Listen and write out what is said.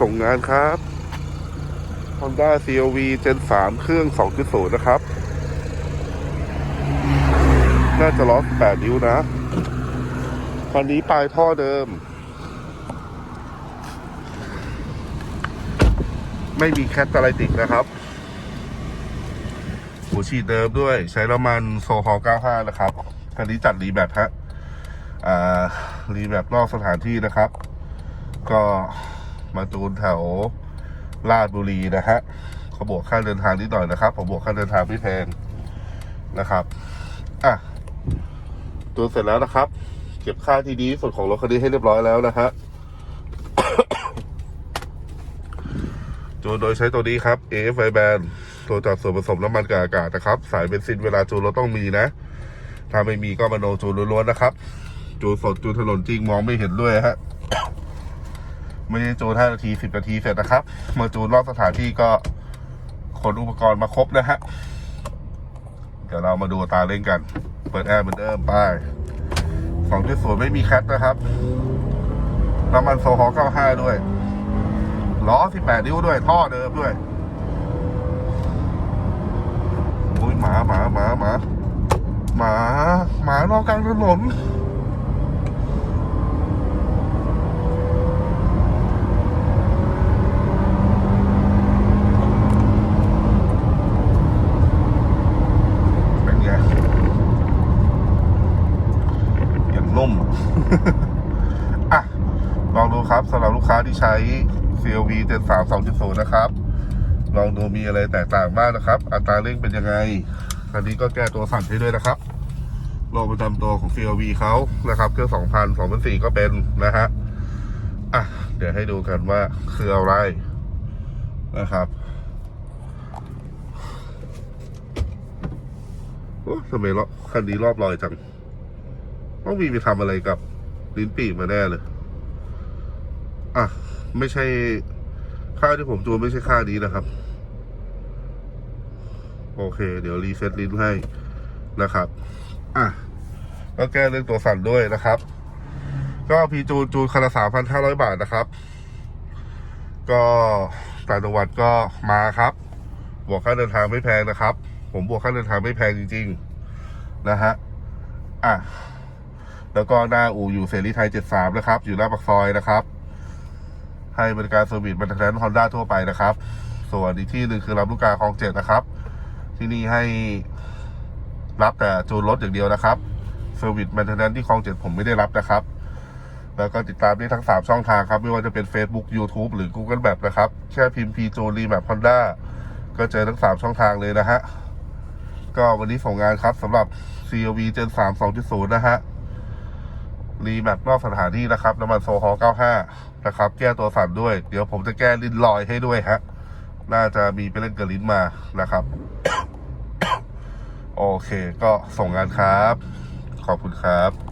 ส่งงานครับ Honda CRV Gen 3 เครื่อง 2.0 นะครับ น่าจะล้อ8นิ้วนะ คันนี้ปลายท่อเดิม ไม่มีแคตตาไลติกนะครับหัวฉีดเดิมด้วย ใช้น้ำมันโซฮอล95 นะครับ คันนี้จัดรีแบบฮะอ่ารีแบบนอกสถานที่นะครับ ก็ มาจูนแถวลาดบุรีนะฮะเขาบวกค่าเดินทางนิดหน่อยนะครับ ผมบวกค่าเดินทางไม่แพงนะครับ อะจูนเสร็จแล้วนะครับ เก็บค่าที่ดีสุดของรถคันนี้ให้เรียบร้อยแล้วนะฮะจูนโดยใช้ตัวนี้ครับ AFI Band ตัวจัดส่วนผสมน้ำมันกับอากาศนะครับ สายเบนซินเวลาจูนเราต้องมีนะ ถ้าไม่มีก็มาโนจูนล้วนๆนะครับ จูนสดจูนถนนจริงมองไม่เห็นด้วยฮะ ไม่ได้จูนห้านาทีสิบนาทีเสร็จนะครับมาจูนรอบสถานที่ก็ขนอุปกรณ์มาครบนะฮะเดี๋ยวเรามาดูตาเร่งกัน เปิดแอร์เหมือนเดิมไปสองจุดศูนย์ไม่มีแคทนะครับ น้ำมันโซฮอล์95ด้วย ล้อ18นิ้วด้วย ท่อเดิมด้วยโอ้ยหมาหมาหมาหมาหมาหมานอกกลางถนนไงอย่างนุ่ม อะ ลองดูครับสำหรับลูกค้าที่ใช้ CLV 73 2.0 นะครับ ลองดูมีอะไรแตกต่างบ้างนะครับ อัตราเร่งเป็นยังไง คันนี้ก็แก้ตัวสั่นให้ด้วยนะครับโลประจำตัวของ CLV เขานะครับ เครื่อง2,000 2,400ก็เป็นนะฮะ อะ เดี๋ยวให้ดูกันว่าคืออะไรนะครับโอ้ทำไมรอบคันนี้รอบลอยจัง ต้องมีไปทำอะไรกับ ลิ้นปีกมาแน่เลย อะ ไม่ใช่ค่าที่ผมจูนไม่ใช่ค่านี้นะครับ โอเค เดี๋ยวรีเซ็ตลิ้นให้นะครับ อะก็แก้เรื่องตัวสั่นด้วยนะครับ ก็พีจูนจูนคันละสามพันห้าร้อยบาทนะครับ ก็ต่างจังหวัดก็มาครับ บวกค่าเดินทางไม่แพงนะครับ ผมบวกค่าเดินทางไม่แพงจริง ๆ นะฮะ อะ แล้วก็หน้าอู่อยู่เสรีไทย 73 นะครับ อยู่หน้าปากซอยนะครับ ให้บริการเซอร์วิสบรรทุกแทนฮอนด้าทั่วไปนะครับ ส่วนอีกที่หนึ่งคือรับลูกกาคลองเจ็ดนะครับ ที่นี่ให้รับแต่จูนรถอย่างเดียวนะครับเซอร์วิสบรรทุกแทนที่คลองเจ็ดผมไม่ได้รับนะครับ แล้วก็ติดตามได้ทั้ง 3 ช่องทางครับ ไม่ว่าจะเป็น Facebook YouTube หรือ Google Map นะครับ แค่พิมพ์ P จูนรีแมปฮอนด้าก็เจอทั้ง 3 ช่องทางเลยนะฮะ ก็วันนี้ส่งงานครับสำหรับ COV Gen 3 2.0 นะฮะ รีแมปนอกสถานที่นะครับน้ำมันโซฮอล์95 นะครับ แก้ตัวสั่นด้วย เดี๋ยวผมจะแก้ลิ้นลอยให้ด้วยฮะ น่าจะมีไปเล่นกับลิ้นมานะครับ โอเค ก็ส่งงานครับ ขอบคุณครับ